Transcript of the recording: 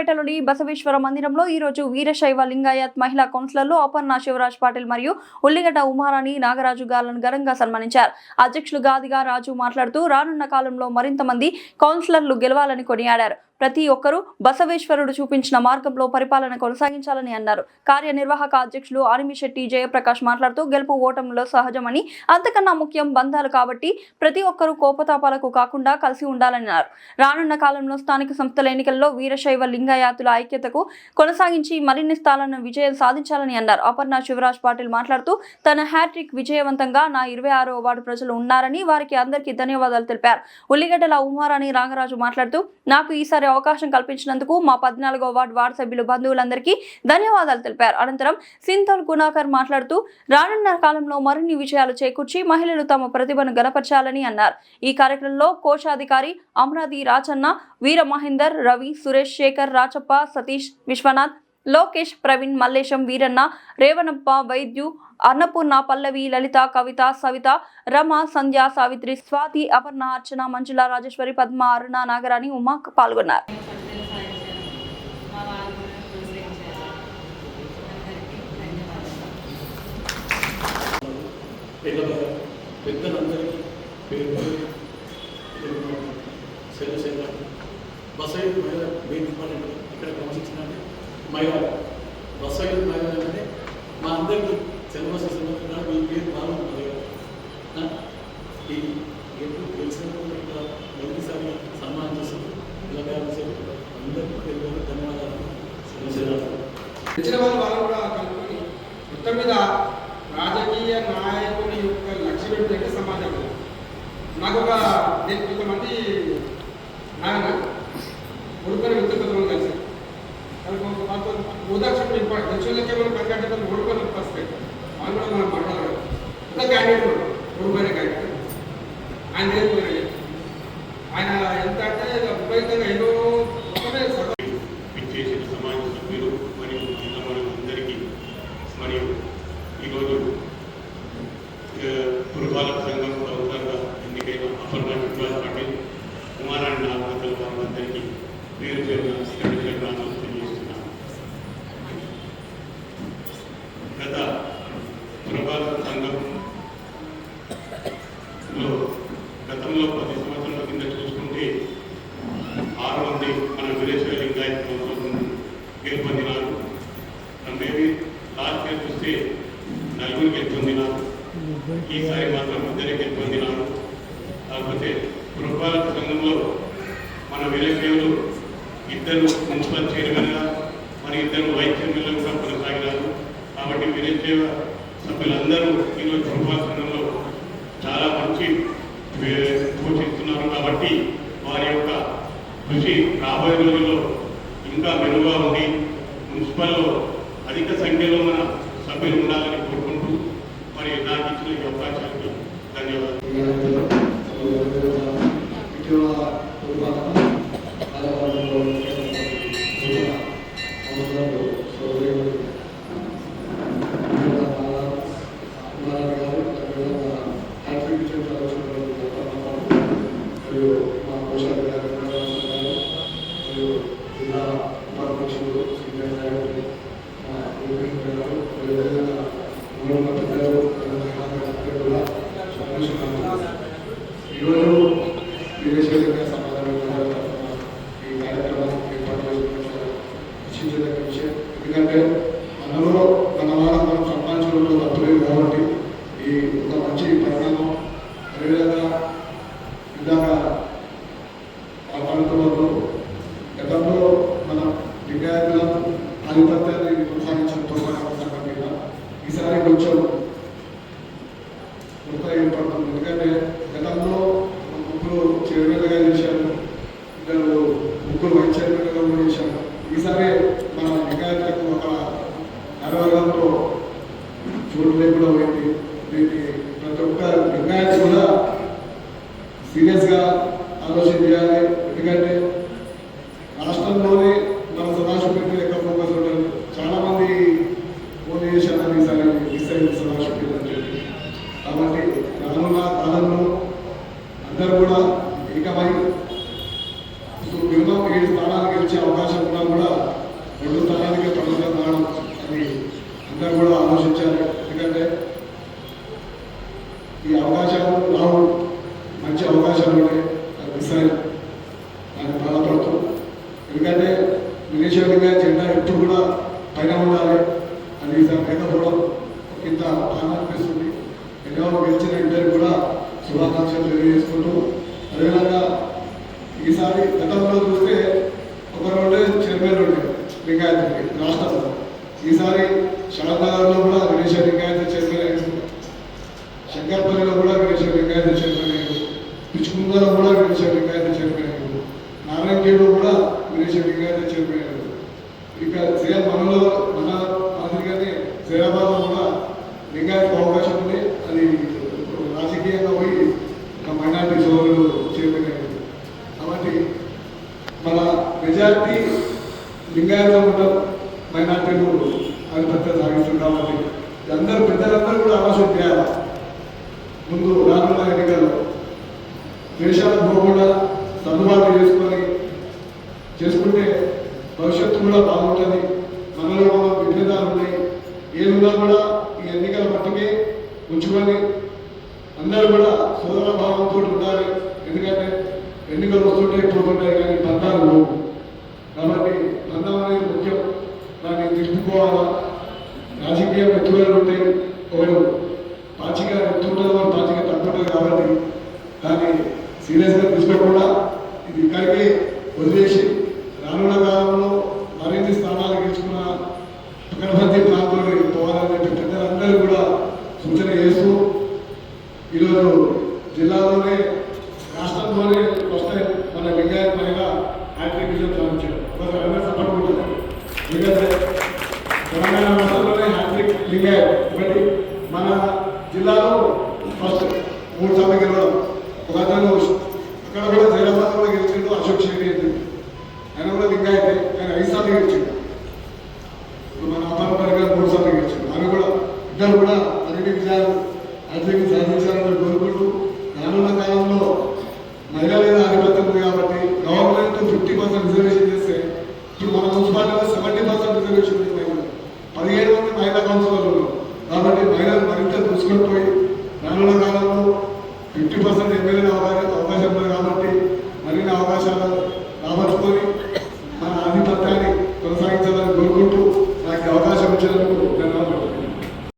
నరసరావుపేటలోని బసవేశ్వర మందిరంలో ఈ రోజు వీరశైవ లింగాయత్ మహిళా కౌన్సిలర్లు అపర్ణ శివరాజ్ పాటిల్ మరియు ఉల్లిగడ్డ ఉమారాణి నాగరాజు గాలను ఘనంగా సన్మానించారు. అధ్యక్షులు గాదిగా రాజు మాట్లాడుతూ రానున్న కాలంలో మరింత మంది కౌన్సిలర్లు గెలవాలని కొనియాడారు. ప్రతి ఒక్కరూ బసవేశ్వరుడు చూపించిన మార్గంలో పరిపాలన కొనసాగించాలని అన్నారు. కార్యనిర్వాహక అధ్యక్షులు ఆనిమిశెట్టి జయప్రకాష్ మాట్లాడుతూ గెలుపు ఓటములో సహజమని అంతకన్నా ముఖ్యం బంధాలు కాబట్టి ప్రతి ఒక్కరూ కోపతాపాలకు కాకుండా కలిసి ఉండాలని అన్నారు రానున్న కాలంలో స్థానిక సంస్థల ఎన్నికల్లో వీరశైవ లింగాయాతుల ఐక్యతకు కొనసాగించి మరిన్ని స్థానాలను విజయం సాధించాలని అన్నారు. అపర్ణ శివరాజ్ పాటిల్ మాట్లాడుతూ తన హ్యాట్రిక్ విజయవంతంగా నా ఇరవై ఆరో వార్డు ప్రజలు ఉన్నారని వారికి అందరికీ ధన్యవాదాలు తెలిపారు. ఉల్లిగడ్డల ఉమారాణి రాంగరాజు మాట్లాడుతూ నాకు ఈసారి అవకాశం కల్పించినందుకు మా పద్నాలుగో వార్డు వార్డు సభ్యులు బంధువులందరికీ ధన్యవాదాలు తెలిపారు. అనంతరం సింథోల్ గుణాకర్ మాట్లాడుతూ రానున్న కాలంలో మరిన్ని విజయాలు చేకూర్చి మహిళలు తమ ప్రతిభను గనపరచాలని అన్నారు. ఈ కార్యక్రమంలో కోశాధికారి అమరాది రాచన్న వీర మహేందర్ రవి సురేష్ శేఖర్ రాచప్ప సతీష్ విశ్వనాథ్ లోకేష్ ప్రవీణ్ మల్లేశం వీరన్న రేవణప్ప వైద్యు అన్నపూర్ణ పల్లవి లలిత కవిత సవిత రమ సంధ్య సావిత్రి స్వాతి అపర్ణ అర్చన మంజుల రాజేశ్వరి పద్మ అరుణ నాగరాణి ఉమా పాల్గొన్నారు. ఇక్కడ మహిళ మహిళ అంటే మా అందరికీ సిలబస్ సిలబస్ మీ పేరు బాగుంటుంది కదా. ఎప్పుడు తెలిసినప్పుడు వాళ్ళు ఇక్కడ మొదటిసారి సన్మానం చేస్తారు ఇలాగే అందరికీ పేరు ధన్యవాదాలు. సెలవు తెచ్చిన వాళ్ళు వాళ్ళు కూడా కలుపుకొని మొత్తం మీద రాజకీయ నాయకుని యొక్క లక్ష్యం ఏంటంటే సమాజం. నాకు ఒక నేను కొంతమంది నాయన ఉడుకొని వ్యక్తి కొంతమంది కలిసి వాళ్ళకి వాళ్ళతో ఉదాహరణ ఇంపార్టెంట్. తెచ్చులకి ఏమైనా పని కట్టే క్యాండిడేట్ లో గతంలో పది సంవత్సరాల కింద చూసుకుంటే ఆరు మంది మన విలేజ్లో లింగాయత్ కౌన్సిల్ గెలుపొందినారు. మేబీ లాస్ట్ ఇయర్ చూస్తే నలుగురు గెలుపొందినారు. ఈసారి మాత్రం ఇద్దరే గెలుపొందినారు. కాకపోతే పురపాలక సంఘంలో మన విలేజ్లో ఇద్దరు మున్సిపల్ చైర్మన్గా మరి ఇద్దరు వైస్ చైర్మన్లు కూడా కొనసాగినారు. కాబట్టి విలేజ్ సభ్యులందరూ ఈరోజు పురపాలక సంఘంలో చాలా మంచి సూచిస్తున్నారు పోషిస్తున్నారు కాబట్టి వారి యొక్క కృషి రాబోయే రోజుల్లో ఇంకా మెరుగుగా ఉండి మున్సిపల్లో అధిక సంఖ్యలో మన సభ్యులు ఉండాలని కోరుకుంటూ మరి నాకు ఇచ్చిన ఈ అవకాశానికి ధన్యవాదాలు ఈరోజు విదేశీయులుగా సమాధానం ఈ కార్యక్రమం ఏర్పాటు చేసుకున్న శిక్షించదగ్గ విషయం ఎందుకంటే మనలో మన వాళ్ళ మనం సంపాదించడంలో తప్పలేదు కాబట్టి ఈ ఒక మంచి పరిణామం అదేవిధంగా ఇందాక మాట్లాడుతున్నప్పుడు గతంలో మన విద్యార్థుల ఆధిపత్యాన్ని కొనసాగించిన తోడ్పాటు ఈసారి కొంచెం కొత్త ఏర్పడుతుంది. ఎందుకంటే గతంలో మన ముగ్గురు చైర్మన్గా చేశారు ఇద్దరు ముగ్గురు వైస్ చైర్మన్గా కూడా చేశారు ఈసారి మన విద్యార్థులకు ఒక నరవర్గంతో చోటు లేకుండా పోయింది దీన్ని ప్రతి ఒక్క నిర్ణయాన్ని కూడా సీరియస్గా ఆలోచన చేయాలి ఎందుకంటే రాష్ట్రంలోనే మన సదాశివపేట ఎక్కడ ఫోకస్ ఉంటారు చాలా మంది ఫోన్ చేశారు ఈసారి ఈసారి సదాశివపేట అని కాబట్టి రానున్న కాలంలో ఈ అవకాశాలు రావు మంచి అవకాశాలు ఉన్నాయి అది మిస్ అయ్యాయి నాకు బాధపడుతూ ఎందుకంటే విదేశీయంగా జెండా ఎప్పుడు కూడా పైన ఉండాలి అది ఈసారి మీద కూడా ఇంత బాగా అనిపిస్తుంది. ఎన్నో గెలిచిన ఇద్దరు కూడా శుభాకాంక్షలు తెలియజేసుకుంటూ అదేవిధంగా ఈసారి గతంలో చూస్తే ఒక రెండు చైర్మన్ ఉండే లింగాయత్కి రాష్ట్రంలో. ఈసారి శారదాలో కూడా గణేష్ లింగాయత చైర్మన్ అయ్యారు శంకర్పల్లిలో కూడా గణేష్ లింగాయత చైర్మన్ అయ్యారు పిచ్చుకుందలో కూడా గణేష్ లింగాయత చైర్మన్ అయ్యారు నారాయణగేడ్లో కూడా గణేష్ లింగాయత చైర్మన్ అయ్యారు ఇక సేమ్ మనలో మన మాదిరిగానే సేరాబాద్లో కూడా లింగాయతకు అవకాశం ఉంది అది రాజకీయంగా పోయి ఒక మైనార్టీ సోదరులు చైర్మన్ కాబట్టి మన మెజార్టీ లింగాయతం ఉండడం మైనార్టీలు ఆధిపత్యం సాగిస్తుంది కాబట్టి అందరూ పెద్దలందరూ కూడా ఆలోచన చేయాలి? ముందు రానున్న ఎన్నికల్లో దేశాలకు కూడా సర్దుబాటు చేసుకొని చేసుకుంటే భవిష్యత్తు కూడా బాగుంటుంది. మనలో విభేదాలు ఉన్నాయి. ఏదున్నా కూడా మట్టుకే ఉంచుకొని అందరూ కూడా సోదర భావంతో ఉండాలి. ఎందుకంటే ఎన్నికలు వస్తుంటే పోతుంటాయి కానీ బంధాలు లేవు కాబట్టి బంధం అనేది ముఖ్యం. దాన్ని తిప్పుకోవాలా? రాజకీయం ఎత్తుగడలు ఉంటాయి ఒకరు పాచిగా ఎత్తుంటుంది వాళ్ళు పాచిగా తగ్గుంటుంది కాబట్టి దాన్ని సీరియస్గా తీసుకోకుండా ఇది ఇక్కడికి వదిలేసి రానున్న కాలంలో మరిన్ని స్థానాలు గెలుచుకున్న గణపతి ప్రాంతంలో పోవాలని చెప్పి పెద్దలందరూ కూడా సూచన చేస్తూ ఈరోజు జిల్లాలోనే రాష్ట్రంలోనే వస్తే మన వెంకయ్య పైన హ్యాట్రిక్ విజయం సాధించారు. అందరూ సపోర్ట్ ఉంటుంది ఎందుకంటే తెలంగాణ రాష్ట్రంలోనే హ్యాట్రిక్ లింగాయత్. ఒకటి మన జిల్లాలో ఫస్ట్ మూడు సార్లు గెలవడం. ఒక అతను అక్కడ కూడా ప్రకటించారు అధిక సాధించాలని కోరుకుంటూ రానున్న కాలంలో మహిళల మీద ఆధిపత్యం ఉంది కాబట్టి గవర్నమెంట్ ఫిఫ్టీ పర్సెంట్ రిజర్వేషన్ చేస్తే ఇప్పుడు మన మున్సిపాలిటీలో సెవెంటీ పర్సెంట్ రిజర్వేషన్ ఉంది మహిళలు పదిహేడు మంది మహిళా కౌన్సిలర్లు కాబట్టి మహిళలు మరింత దూసుకొని పోయి రానున్న కాలంలో ఫిఫ్టీ పర్సెంట్ ఎమ్మెల్యేల అవకాశం ఉంది కాబట్టి మరిన్ని అవకాశాలు